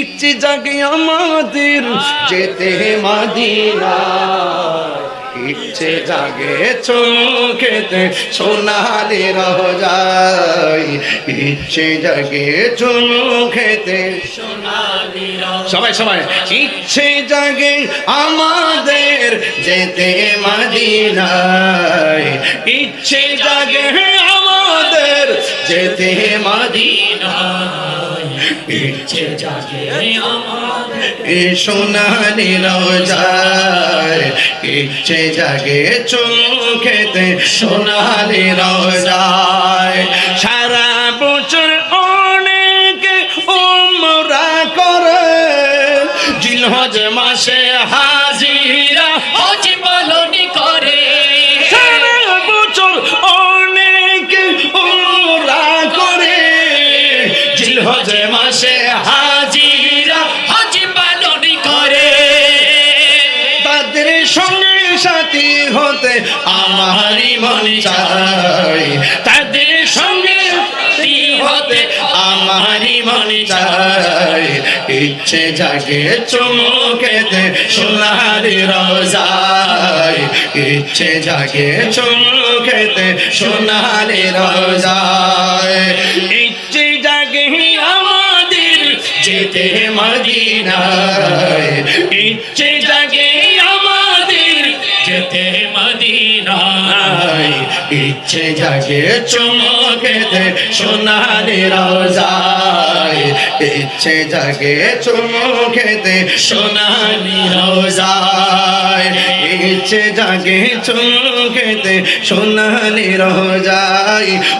ইচ্ছে জাগে আমাদের, যেতে মাদিনা ইচ্ছে জাগে চোখেতে সোনালি রোজাই ইচ্ছে জাগে চোখেতে সবাই সবাই, ইচ্ছে জাগে আমাদের, যেতে মাদিনায়। ইচ্ছে জাগে যেতে মাদিনায় ইচ্ছে জাগে এ সোনালি রোজায় ইচ্ছে জাগে চোখেতে। সোনালি রোজায় সারা বছর অনেকে ওমরা করে। জিলহজ মাসে হাজিরা, হজি পালনি জিলহজ মাসে হাজিরা হজি পালনি করে। তাদের সঙ্গে সাথী হতে আমারই মন চাই তাদের সঙ্গে সাথী হতে আমারই মন চাই ইচ্ছে জাগে চমকেতে সোনারি রোজাই ইচ্ছে জাগে চমকেতে সোনারি রোজাই যেতে মদিনায় ইচ্ছে জাগে আমাদের যেতে মদিনায়। ইচ্ছে জাগে চমকেতে সোনালি রোজায় ইচ্ছে জাগে চমকেতে সোনালি রোজায়। ইচ্ছে জাগে চমকেতে সোনালি রোজায়।